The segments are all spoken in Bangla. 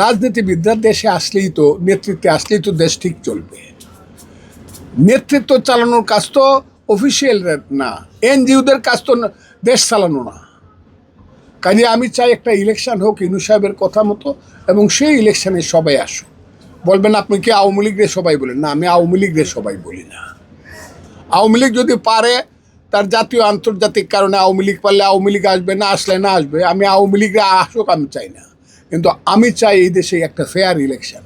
রাজনীতিবিদরা দেশে আসলেই তো, নেতৃত্বে আসলেই তো দেশ ঠিক চলবে। নেতৃত্ব চালানোর কাজ তো অফিসিয়াল না, এনজিওদের কাজ তো দেশ চালানো না। কাজে আমি চাই একটা ইলেকশন হোক, ইনু সাহেবের কথা মতো, এবং সেই ইলেকশনে সবাই আসুক। বলবেন, আপনি কি আওয়ামী লীগের সবাই বলেন? না, আমি আওয়ামী লীগের সবাই বলি না। আওয়ামী লীগ যদি পারে, তার জাতীয় আন্তর্জাতিক কারণে আওয়ামী লীগ পারলে আওয়ামী লীগ আসবে, না আসলে না আসবে। আমি আওয়ামী লীগরা আসুক, আমি চাই না। কিন্তু আমি চাই এই দেশে একটা ফেয়ার ইলেকশন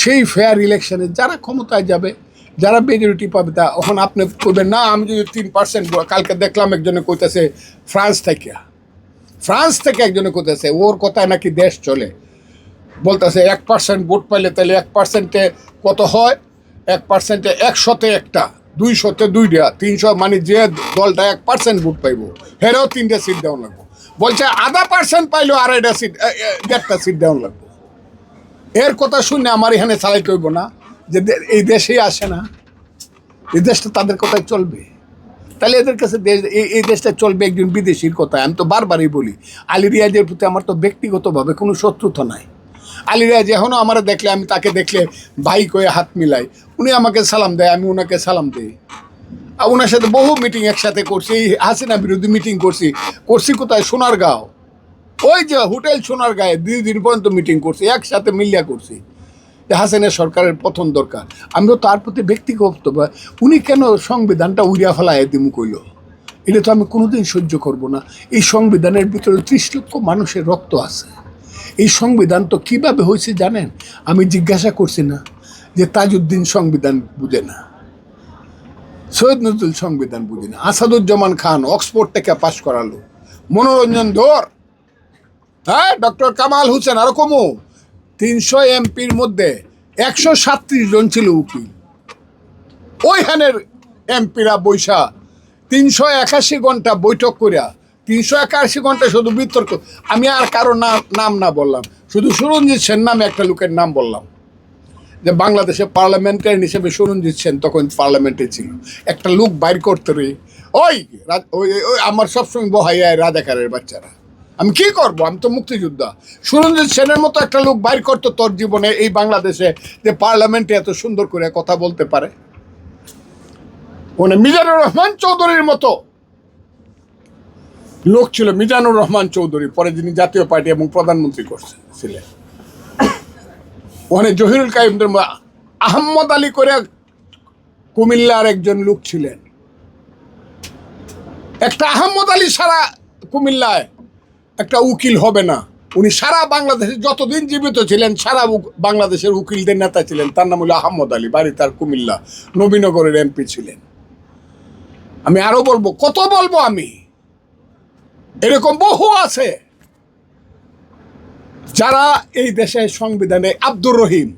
সেই ফেয়ার ইলেকশনে যারা ক্ষমতায় যাবে, যারা মেজরিটি পাবে, তা এখন আপনি করবেন না, আমি যদি তিন পার্সেন্ট কালকে দেখলাম একজনে কইতেছে, ফ্রান্স থেকে ফ্রান্স থেকে একজনে কইতেছে, ওর কথায় নাকি দেশ চলে। বলতেছে, এক পার্সেন্ট ভোট পাইলে তাহলে এক পার্সেন্টে কত হয়? এক পার্সেন্টে একশোতে একটা, দুইশোতে দুইটা, তিনশো মানে যে দলটা এক পার্সেন্ট ভোট পাইব, হেরেও তিনটা সিট দেওয়া লাগবো। বলছে, আধা পার্সেন্ট পাইলেও আড়াইটা সিট দেড়টা সিট দেওয়া লাগবে। এর কথা শুনে আমার এখানে চালাইতে হইব না, যে এই দেশেই আসে না। এই দেশটা তাদের কথায় চলবে। তাহলে এদের কাছে দেশ এই- দেশটা চলবে একজন বিদেশির কথায়। আমি তো বারবারই বলি, আলী রিয়াজের প্রতি আমার তো ব্যক্তিগতভাবে কোনো শত্রুতা নাই। আলী রিয়াজ এখনও আমার দেখলে, আমি তাকে দেখলে ভাই কয়ে হাত মিলাই। উনি আমাকে সালাম দেয়, আমি ওনাকে সালাম দিই। ওনার সাথে বহু মিটিং একসাথে করছি, এই হাসিনা বিরোধী মিটিং করছি। করছি কোথায়? সোনারগাঁও। ওই যে হোটেল সোনার গায়ে দুই দিন পর্যন্ত মিটিং করছি, একসাথে মিলিয়া করছি। যে হাসিনা সরকারের প্রথম দরকার। আমিও তার প্রতি ব্যক্তিগত উনি কেন সংবিধানটা উড়িয়া ফেলায় দিমু কইল? এটা তো আমি কোনোদিন সহ্য করব না। এই সংবিধানের ভিতরে ত্রিশ লক্ষ মানুষের রক্ত আছে। এই সংবিধান তো কীভাবে হয়েছে জানেন? আমি জিজ্ঞাসা করছি না যে তাজউদ্দিন সংবিধান বুঝে না। সৈয়দ নজরুল সংবিধান বুঝে না আসাদুজ্জামান খান অক্সফোর্ড থেকে পাশ করালো। মনোরঞ্জন ধর। হ্যাঁ ডক্টর কামাল হোসেন আরও কমু। তিনশো এমপির মধ্যে একশো সাতত্রিশ জন ছিল উকিল। ওইখানের এমপিরা বৈশা তিনশো একাশি ঘণ্টা বৈঠক করিয়া তিনশো একাশি ঘণ্টা শুধু বিতর্ক। আমি আর কারও নাম নাম না বললাম। শুধু সুরঞ্জিত সেন নামে একটা লোকের নাম বললাম। যে বাংলাদেশে পার্লামেন্টারিয়ান হিসেবে সুরঞ্জিত সেন তখন পার্লামেন্টে ছিল। একটা লোক বাইর করতে রে, ওই ওই আমার সবসময় বহাই আয় রাজাকারের বাচ্চারা। আমি কি করব? আমি তো মুক্তিযোদ্ধা। সুরঞ্জিত সেনের মতো একটা লোক বাইর করতো তোর জীবনে এই বাংলাদেশে যে পার্লামেন্টে এত সুন্দর করে কথা বলতে পারে? মানে মিজানুর রহমান চৌধুরীর মতো। লোক ছিল মিজানুর রহমান চৌধুরী, পরে যিনি জাতীয় পার্টি এবং প্রধানমন্ত্রী করছেন ছিলেন। ওখানে জহিরুল কাইমদের মা- আহম্মদ আলী করে কুমিল্লার একজন লোক ছিলেন। একটা আহম্মদ আলী সারা কুমিল্লায় একটা উকিল হবে না। উনি সারা বাংলাদেশে যতদিন জীবিত ছিলেন, সারা বাংলাদেশের উকিলদের নেতা ছিলেন। তার নাম হলো আহম্মদ আলী, বাড়ি তার কুমিল্লা। নবীনগরের এমপি ছিলেন। আমি আরও বলব, কত বলব আমি? এরকম বহু আছে। যারা এই দেশের সংবিধানে আব্দুর রহিম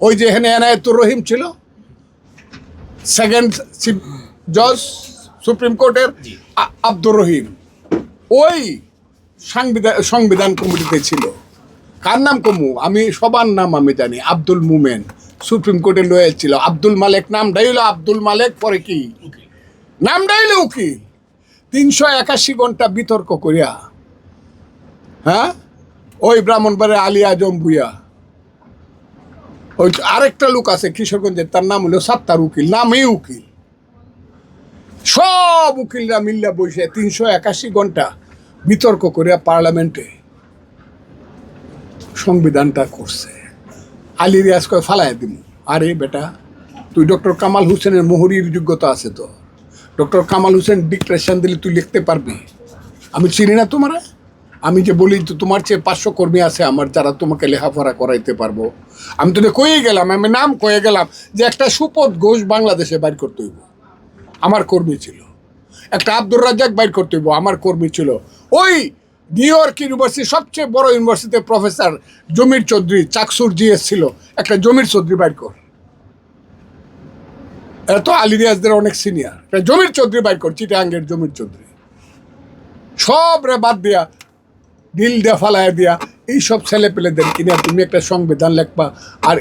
ওই যে এখানে এনায়েতুর রহিম ছিল সেকেন্ড জজ সুপ্রিম কোর্টের আব্দুর রহিম ওই সংবিধান সংবিধান কমিটিতে ছিল। কার নাম কমু? আমি সবার নাম আমি জানি আব্দুল মুমেন। সুপ্রিম কোর্টে লয়ে ছিল। আব্দুল মালেক নামটাই হলো আব্দুল মালেক পরে কি? নামটাই হলো উকিল। তিনশো একাশি ঘণ্টা বিতর্ক করিয়া হ্যাঁ? ওই ব্রাহ্মণবাড়ে আলী আজম ভুইয়া। ওই আরেকটা লোক আছে কিশোরগঞ্জের, তার নাম হলো সাত্তার উকিল, নামই উকিল। সব উকিলরা মিল্লা বসে তিনশো একাশি ঘণ্টা বিতর্ক করে পার্লামেন্টে সংবিধানটা করছে। আলী রিয়াজ কয় ফালায় দিম। আরে বেটা, তুই ডক্টর কামাল হোসেনের মোহরির যোগ্যতা আছে তো। ডক্টর কামাল হোসেন ডিক্টেশন দিলে তুই লিখতে পারবি। আমি চিনি না তোমার। আমি যে বলি, তো তোমার চেয়ে পাঁচশো কর্মী আছে আমার, যারা তোমাকে লেখাপড়া করাইতে পারব। আমি তোকে কয়ে গেলাম, আমি নাম কয়ে গেলাম যে একটা সুপদ ঘোষ বাংলাদেশে বাইর করতে হইব। আমার কর্মী ছিল। একটা আব্দুর রাজ্জাক বাইর করতে হইব, আমার কর্মী ছিল। ওই নিউ ইয়র্ক ইউনিভার্সিটি, সবচেয়ে বড় ইউনিভার্সিটিতে প্রফেসর জমির চৌধুরী, চাকসুর জিএস ছিল, একটা জমির চৌধুরী বাইর কর। এরা তো আলী রিয়াজদের অনেক সিনিয়র জমির চৌধুরী বাইর কর, চিটাঙ্গের জমির চৌধুরী। সব রে বাদ দিয়া দিল দিয়া ফালায় দিয়া এইসব ছেলে পেলেদের কিনা তুমি একটা সংবিধান লেখবা। আর